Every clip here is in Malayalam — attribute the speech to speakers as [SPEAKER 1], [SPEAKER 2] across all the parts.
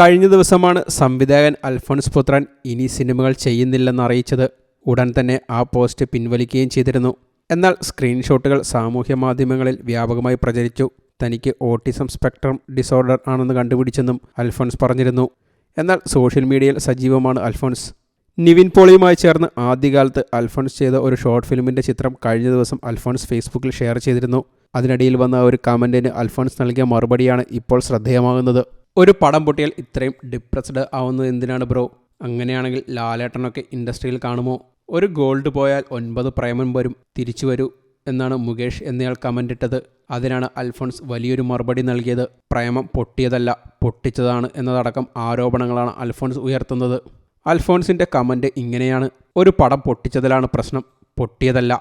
[SPEAKER 1] കഴിഞ്ഞ ദിവസമാണ് സംവിധായകൻ അൽഫോൺസ് പുത്രൻ ഇനി സിനിമകൾ ചെയ്യുന്നില്ലെന്ന് അറിയിച്ചത്. ഉടൻ തന്നെ ആ പോസ്റ്റ് പിൻവലിക്കുകയും ചെയ്തിരുന്നു. എന്നാൽ സ്ക്രീൻഷോട്ടുകൾ സാമൂഹ്യ മാധ്യമങ്ങളിൽ വ്യാപകമായി പ്രചരിച്ചു. തനിക്ക് ഓട്ടിസം സ്പെക്ട്രം ഡിസോർഡർ ആണെന്ന് കണ്ടുപിടിച്ചെന്നും അൽഫോൺസ് പറഞ്ഞിരുന്നു. എന്നാൽ സോഷ്യൽ മീഡിയയിൽ സജീവമാണ് അൽഫോൺസ്. നിവിൻ പോളിയുമായി ചേർന്ന് ആദ്യകാലത്ത് അൽഫോൺസ് ചെയ്ത ഒരു ഷോർട്ട് ഫിലിമിന്റെ ചിത്രം കഴിഞ്ഞ ദിവസം അൽഫോൺസ് ഫേസ്ബുക്കിൽ ഷെയർ ചെയ്തിരുന്നു. അതിനിടയിൽ വന്ന ഒരു കമന്റിന് അൽഫോൺസ് നൽകിയ മറുപടിയാണ് ഇപ്പോൾ ശ്രദ്ധേയമാകുന്നത്. ഒരു പടം പൊട്ടിയാൽ ഇത്രയും ഡിപ്രസ്ഡ് ആവുന്നത് എന്തിനാണ് ബ്രോ അങ്ങനെയാണെങ്കിൽ ലാലേട്ടനൊക്കെ ഇൻഡസ്ട്രിയിൽ കാണുമോ? ഒരു ഗോൾഡ് പോയാൽ ഒൻപത് പ്രേമം വരും തിരിച്ചു വരൂ എന്നാണ് മുകേഷ് എന്നയാൾ കമന്റ് ഇട്ടത്. അതിനാണ് അൽഫോൺസ് വലിയൊരു മറുപടി നൽകിയത്. പ്രേമം പൊട്ടിയതല്ല പൊട്ടിച്ചതാണ് എന്നതടക്കം ആരോപണങ്ങളാണ് അൽഫോൺസ് ഉയർത്തുന്നത്. അൽഫോൺസിന്റെ കമന്റ് ഇങ്ങനെയാണ്. ഒരു പടം പൊട്ടിച്ചതിലാണ് പ്രശ്നം പൊട്ടിയതല്ല.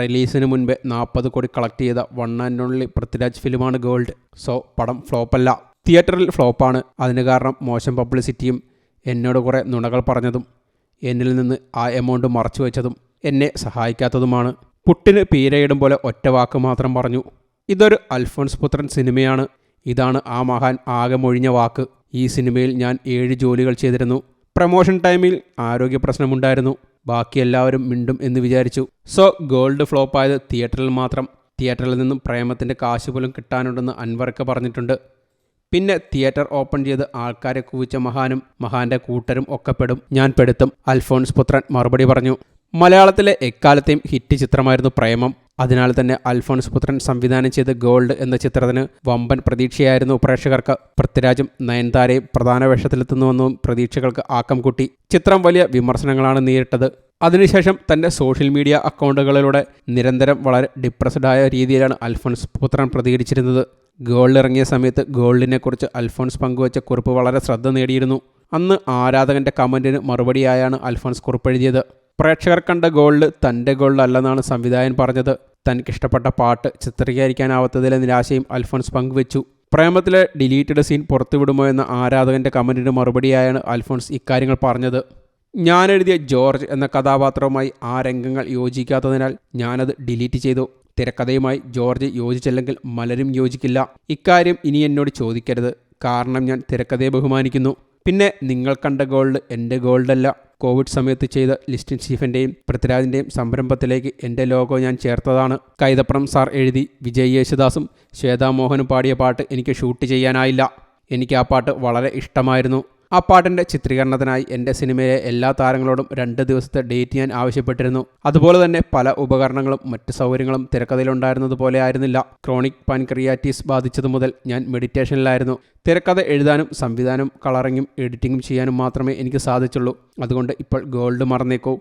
[SPEAKER 1] റിലീസിന് മുൻപേ നാൽപ്പത് കോടി കളക്ട് ചെയ്ത വൺ ആൻഡ് ഓൺലി പൃഥ്വിരാജ് ഫിലിമാണ് ഗോൾഡ് സോ പടം ഫ്ലോപ്പല്ല തിയേറ്ററിൽ ഫ്ലോപ്പാണ്. അതിന് കാരണം മോശം പബ്ലിസിറ്റിയും എന്നോട് കുറേ നുണകൾ പറഞ്ഞതും എന്നിൽ നിന്ന് ആ എമൗണ്ട് മറച്ചു വെച്ചതും എന്നെ സഹായിക്കാത്തതുമാണ്. പുട്ടിന് പീരയിടും പോലെ ഒറ്റ വാക്ക് മാത്രം പറഞ്ഞു. ഇതൊരു അൽഫോൺസ് പുത്രൻ സിനിമയാണ്. ഇതാണ് ആ മഹാൻ ആകെ മൊഴിഞ്ഞ വാക്ക്. ഈ സിനിമയിൽ ഞാൻ ഏഴ് ജോലികൾ ചെയ്തിരുന്നു. പ്രമോഷൻ ടൈമിൽ ആരോഗ്യ പ്രശ്നമുണ്ടായിരുന്നു. ബാക്കി എല്ലാവരും മിണ്ടും എന്ന് വിചാരിച്ചു. സോ ഗോൾഡ് ഫ്ലോപ്പായത് തിയേറ്ററിൽ മാത്രം. തിയേറ്ററിൽ നിന്നും പ്രേമത്തിന്റെ കാശ് പോലും കിട്ടാനുണ്ടെന്ന് അൻവർക്ക് പറഞ്ഞിട്ടുണ്ട്. പിന്നെ തിയേറ്റർ ഓപ്പൺ ചെയ്ത് ആൾക്കാരെ കുവിച്ച മഹാനും മഹാന്റെ കൂട്ടരും ഒക്കെ പെടും ഞാൻ പെടുത്തും. അൽഫോൺസ് പുത്രൻ മറുപടി പറഞ്ഞു. മലയാളത്തിലെ എക്കാലത്തെയും ഹിറ്റ് ചിത്രമായിരുന്നു പ്രേമം. അതിനാൽ തന്നെ അൽഫോൺസ് പുത്രൻ സംവിധാനം ചെയ്ത ഗോൾഡ് എന്ന ചിത്രത്തിന് വമ്പൻ പ്രതീക്ഷയായിരുന്നു പ്രേക്ഷകർക്ക്. പൃഥ്വിരാജും നയൻതാരയും പ്രധാന വേഷത്തിലെത്തുന്നുവെന്നും പ്രതീക്ഷകൾക്ക് ആക്കം കൂട്ടി. ചിത്രം വലിയ വിമർശനങ്ങളാണ് നേരിട്ടത്. അതിനുശേഷം തന്റെ സോഷ്യൽ മീഡിയ അക്കൗണ്ടുകളിലൂടെ നിരന്തരം വളരെ ഡിപ്രസ്ഡായ രീതിയിലാണ് അൽഫോൺസ് പുത്രൻ പ്രതികരിച്ചിരുന്നത്. ഗോൾഡ് ഇറങ്ങിയ സമയത്ത് ഗോൾഡിനെക്കുറിച്ച് അൽഫോൺസ് പങ്കുവച്ച കുറിപ്പ് വളരെ ശ്രദ്ധ നേടിയിരുന്നു. അന്ന് ആരാധകന്റെ കമന്റിന് മറുപടിയായാണ് അൽഫോൺസ് കുറിപ്പെഴുതിയത്. പ്രേക്ഷകർ കണ്ട ഗോൾഡ് തന്റെ ഗോൾഡ് അല്ലെന്നാണ് സംവിധായകൻ പറഞ്ഞത്. തനിക്കിഷ്ടപ്പെട്ട പാട്ട് ചിത്രീകരിക്കാനാവാത്തതിലെ നിരാശയും അൽഫോൺസ് പങ്കുവച്ചു. പ്രേമത്തിലെ ഡിലീറ്റഡ് സീൻ പുറത്തുവിടുമോ എന്ന ആരാധകന്റെ കമന്റിന് മറുപടിയായാണ് അൽഫോൺസ് ഇക്കാര്യങ്ങൾ പറഞ്ഞത്. ഞാൻ എഴുതിയ ജോർജ് എന്ന കഥാപാത്രവുമായി ആ രംഗങ്ങൾ യോജിക്കാത്തതിനാൽ ഞാനത് ഡിലീറ്റ് ചെയ്തു. തിരക്കഥയുമായി ജോർജ് യോജിച്ചില്ലെങ്കിൽ മലരും യോജിക്കില്ല. ഇക്കാര്യം ഇനി എന്നോട് ചോദിക്കരുത്. കാരണം ഞാൻ തിരക്കഥയെ ബഹുമാനിക്കുന്നു. പിന്നെ നിങ്ങൾ കണ്ട ഗോൾഡ് എന്റെ ഗോൾഡല്ല. കോവിഡ് സമയത്ത് ചെയ്ത ലിസ്റ്റിൻ സ്റ്റീഫന്റെയും പൃഥ്വിരാജിന്റെയും സംരംഭത്തിലേക്ക് എന്റെ ലോഗോ ഞാൻ ചേർത്തതാണ്. കൈതപ്രം സാർ എഴുതി വിജയ് യേശുദാസും ശ്വേതാമോഹനും പാടിയ പാട്ട് എനിക്ക് ഷൂട്ട് ചെയ്യാനായില്ല. എനിക്ക് ആ പാട്ട് വളരെ ഇഷ്ടമായിരുന്നു. ആ പാട്ടിന്റെ ചിത്രീകരണത്തിനായി എന്റെ സിനിമയിലെ എല്ലാ താരങ്ങളോടും രണ്ട് ദിവസത്തെ ഡേറ്റ് ഞാൻ ആവശ്യപ്പെട്ടിരുന്നു. അതുപോലെ തന്നെ പല ഉപകരണങ്ങളും മറ്റ് സൗകര്യങ്ങളും തിരക്കഥയിലുണ്ടായിരുന്നതുപോലെ ആയിരുന്നില്ല. ക്രോണിക് പാൻക്രിയാറ്റീസ് ബാധിച്ചതു മുതൽ ഞാൻ മെഡിറ്റേഷനിലായിരുന്നു. തിരക്കഥ എഴുതാനും സംവിധാനം കളറിങ്ങും എഡിറ്റിങ്ങും ചെയ്യാനും മാത്രമേ എനിക്ക് സാധിച്ചുള്ളൂ. അതുകൊണ്ട് ഇപ്പോൾ ഗോൾഡ് മറന്നേക്കൂ.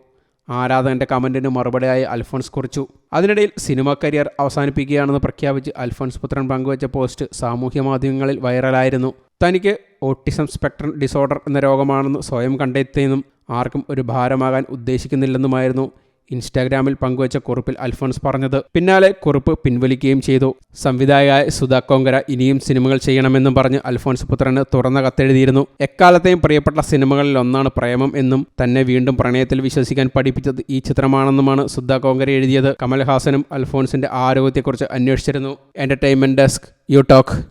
[SPEAKER 1] ആരാധകന്റെ കമന്റിന് മറുപടിയായി അൽഫോൺസ് കുറിച്ചു. അതിനിടയിൽ സിനിമ കരിയർ അവസാനിപ്പിക്കുകയാണെന്ന് പ്രഖ്യാപിച്ച് അൽഫോൺസ് പുത്രൻ പങ്കുവച്ച പോസ്റ്റ് സാമൂഹ്യ മാധ്യമങ്ങളിൽ വൈറലായിരുന്നു. തനിക്ക് ഓട്ടിസം സ്പെക്ട്രം ഡിസോർഡർ എന്ന രോഗമാണെന്ന് സ്വയം കണ്ടെത്തിയെന്നും ആർക്കും ഒരു ഭാരമാകാൻ ഉദ്ദേശിക്കുന്നില്ലെന്നുമായിരുന്നു ഇൻസ്റ്റാഗ്രാമിൽ പങ്കുവച്ച കുറിപ്പിൽ അൽഫോൺസ് പറഞ്ഞത്. പിന്നാലെ കുറിപ്പ് പിൻവലിക്കുകയും ചെയ്തു. സംവിധായകയായ സുധാ കോങ്കര ഇനിയും സിനിമകൾ ചെയ്യണമെന്നും പറഞ്ഞ് അൽഫോൺസ് പുത്രന് തുറന്ന കത്തെഴുതിയിരുന്നു. എക്കാലത്തെയും പ്രിയപ്പെട്ട സിനിമകളിൽ ഒന്നാണ് പ്രേമം എന്നും തന്നെ വീണ്ടും പ്രണയത്തിൽ വിശ്വസിക്കാൻ പഠിപ്പിച്ചത് ഈ ചിത്രമാണെന്നുമാണ് സുധാ കോങ്കര എഴുതിയത്. കമൽഹാസനും അൽഫോൺസിന്റെ ആരോഗ്യത്തെക്കുറിച്ച് അന്വേഷിച്ചിരുന്നു. Entertainment desk you talk